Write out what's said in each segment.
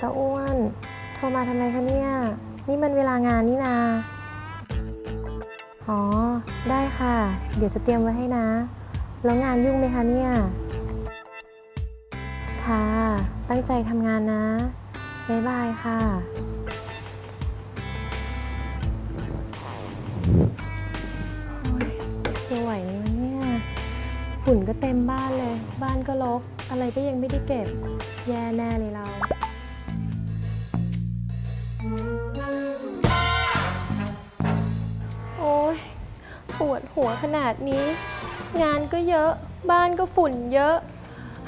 ตาอ้วน โทรมาทำไมคะเนี่ย นี่มันเวลางานนี่นา อ๋อ ได้ค่ะ เดี๋ยวจะเตรียมไว้ให้นะ แล้วงานยุ่งไหมคะเนี่ย ค่ะ ตั้งใจทำงานนะบ๊ายบายค่ะโอ๊ยจะไหวไหมเนี่ย ฝุ่นก็เต็มบ้านเลย บ้านก็รกอะไรก็ยังไม่ได้เก็บ แย่แน่เลยเรา วดหัวขนาดนี้ งานก็เยอะบ้านก็ฝุ่นเยอะ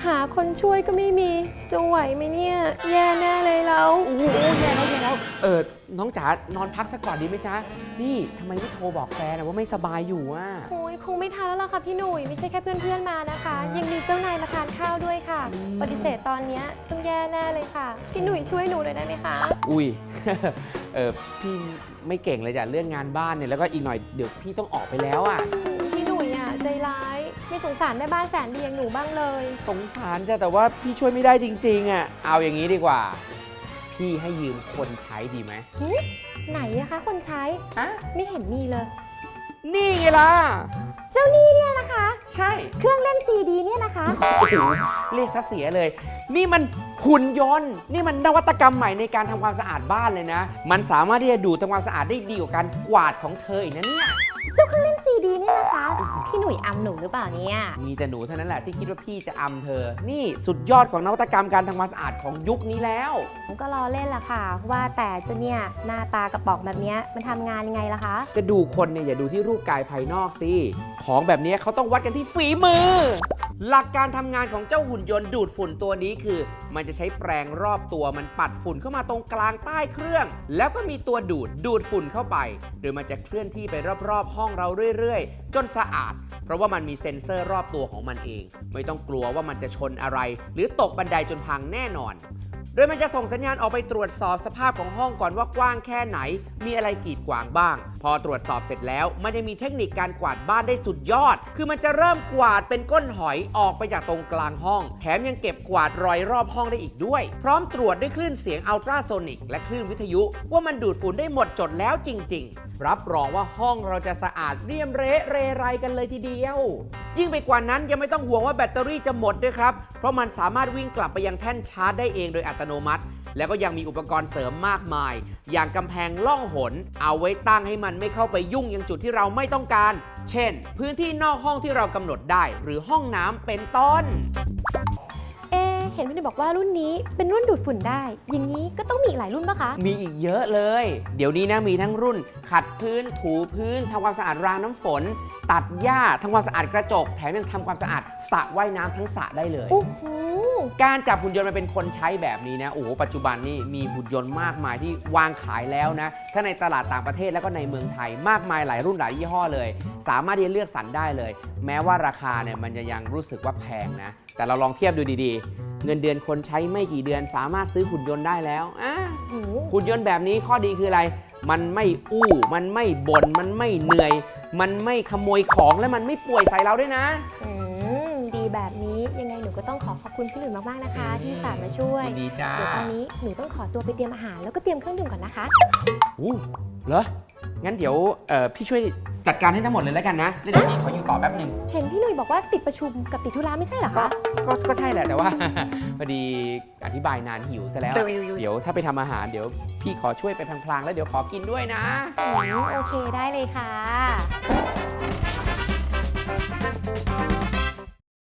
หาคนช่วยก็ไม่มี จะไหวไหมเนี่ย แย่แน่เลยเราโอ้โหแย่แล้วแย่แล้วเออน้องจ๋านอนพักสักก่อนดีไหมจ๊ะ นี่ทำไมไม่โทรบอกแฟนอะว่าไม่สบายอยู่อะ โอ้ยคงไม่ทันแล้วล่ะค่ะพี่หนุ่ยไม่ใช่แค่เพื่อนๆมานะคะ ยังมีเจ้านายมาทานข้าวด้วยค่ะอืมปฏิเสธตอนเนี้ยต้องแย่แน่เลยค่ะ พี่หนุ่ยช่วยหนูหน่อยได้ไหมคะ อุ้ย เออพี่ไม่เก่งเลยจ้ะเรื่องงานบ้านเนี่ยแล้วก็อีกหน่อยเดี๋ยวพี่ต้องออกไปแล้วอะพี่หนุ่ยอะใจร้ายไม่สงสารแม่บ้านแสนดีอย่างหนูบ้างเลย สงสารจ้ะแต่ว่าพี่ช่วยไม่ได้จริง ๆอะเอาอย่างนี้ดีกว่า พี่ให้ยืมคนใช้ดีไหมไหนอะคะ คนใช้อะไม่เห็นมีเลย นี่ไงล่ะ เจ้านี่เนี่ยนะคะ ใช่เครื่องเล่นซีดีเนี่ยนะคะ โอ้โหเรียกซะเสียเลย นี่มันหุ่นยนต์ นี่มันนวัตกรรมใหม่ในการทำความสะอาดบ้านเลยนะ มันสามารถที่จะดูดทำความสะอาดได้ดีกว่าการกวาดของเธออีกนะเนี่ย เจ้าเครื่องเล่นซีดีเนี่ยนะคะ พี่หนุ่ยอำหนูหรือเปล่าเนี่ย มีแต่หนูเท่านั้นแหละที่คิดว่าพี่จะอำเธอ นี่สุดยอดของนวัตกรรมการทำความสะอาดของยุคนี้แล้ว ผมก็รอเล่นละค่ะ ว่าแต่เจ้าเนี่ยหน้าตากระป๋องแบบเนี้ยมันทำงานยังไงล่ะคะ จะดูคนเนี่ยอย่าดูที่รูปกายภายนอกสิ ของแบบนี้เขาต้องวัดกันที่ฝีมือ หลักการทำงานของเจ้าหุ่นยนต์ดูดฝุ่นตัวนี้คือ มันจะใช้แปรงรอบตัวมันปัดฝุ่นเข้ามาตรงกลางใต้เครื่อง แล้วก็มีตัวดูดดูดฝุ่นเข้าไป โดยมันจะเคลื่อนที่ไปรอบๆห้องเราเรื่อยๆ จนสะอาด เพราะว่ามันมีเซ็นเซอร์รอบตัวของมันเอง ไม่ต้องกลัวว่ามันจะชนอะไร หรือตกบันไดจนพังแน่นอน โดยมันจะส่งสัญญาณออกไปตรวจสอบสภาพของห้องก่อนว่ากว้างแค่ไหน มีอะไรกีดขวางบ้าง พอตรวจสอบเสร็จแล้ว มันจะมีเทคนิคการกวาดบ้านได้สุดยอด คือมันจะเริ่มกวาดเป็นก้นหอยออกไปจากตรงกลางห้อง แถมยังเก็บกวาดรอยรอบห้องได้อีกด้วย พร้อมตรวจด้วยคลื่นเสียงอัลตราโซนิกและคลื่นวิทยุ ว่ามันดูดฝุ่นได้หมดจดแล้วจริง ๆ รับรองว่าห้องเราจะสะอาดเรียมเละเรไรกันเลยทีเดียว ยิ่งไปกว่านั้นยังไม่ต้องห่วงว่าแบตเตอรี่จะหมดด้วยครับ เพราะมันสามารถวิ่งกลับไปยังแท่นชาร์จได้เองโดยอัตโนมัติ แล้วก็ยังมีอุปกรณ์เสริมมากมาย อย่างกำแพงล่องหน เอาไว้ตั้งให้มันไม่เข้าไปยุ่งยังจุดที่เราไม่ต้องการ เช่น พื้นที่นอกห้องที่เรากำหนดได้ หรือห้องน้ำเป็นต้น เอะเห็นพี่หนุ่ยบอกว่ารุ่นนี้เป็นรุ่นดูดฝุ่นได้ อย่างนี้ก็ต้องมีอีกหลายรุ่นปะคะ มีอีกเยอะเลย เดี๋ยวนี้นะมีทั้งรุ่น ขัดพื้นถูพื้นทำความสะอาดรางน้ำฝน ตัดหญ้าทำความสะอาดกระจก แถมยังทำความสะอาดสระว่ายน้ำทั้งสระได้เลย โอ้โห การจับหุ่นยนต์มาเป็นคนใช้แบบนี้นะ โอ้โห ปัจจุบันนี่มีหุ่นยนต์มากมายที่วางขายแล้วนะ ทั้งในตลาดต่างประเทศแล้วก็ในเมืองไทย มากมายหลายรุ่นหลายยี่ห้อเลย สามารถที่จะเลือกสรรได้เลย แม้ว่าราคาเนี่ยมันจะยังรู้สึกว่าแพงนะ แต่เราลองเทียบดูดีๆ เงินเดือนคนใช้ไม่กี่เดือนสามารถซื้อหุ่นยนต์ได้แล้วอะโอ้โหหุ่นยนต์แบบนี้ข้อดีคืออะไร มันไม่อู้ มันไม่บน่น มันไม่เหนื่อย มันไม่ขโมยของและมันไม่ป่วยใส่เราด้วยนะ อืมดีแบบนี้ยังไงหนูก็ต้องขอขอบคุณพี่หนุ่ยมากๆนะคะ อืม ที่สามมาช่วยดีจ้าเดี๋ยวตอนนี้หนูต้องขอตัวไปเตรียมอาหารแล้วก็เตรียมเครื่องดื่มก่อนนะคะ อู้เหรอ งั้นเดี๋ยวเอ่อพี่ช่วย จัดการให้ทั้งหมดเลยแล้วกันนะแล้วเดี๋ยวพี่ขออยู่ต่อแป๊บหนึ่งเห็นพี่หนุ่ยบอกว่าติดประชุมกับติดธุระไม่ใช่เหรอก็คะ ก็ก็ใช่แหละแต่ว่า พอดีอธิบายนานหิวซะแล้วเดี๋ยวถ้าไปทำอาหารเดี๋ยวพี่ขอช่วยไปพลางๆ แล้วเดี๋ยวขอกินด้วยนะอืมโอเคได้เลยค่ะ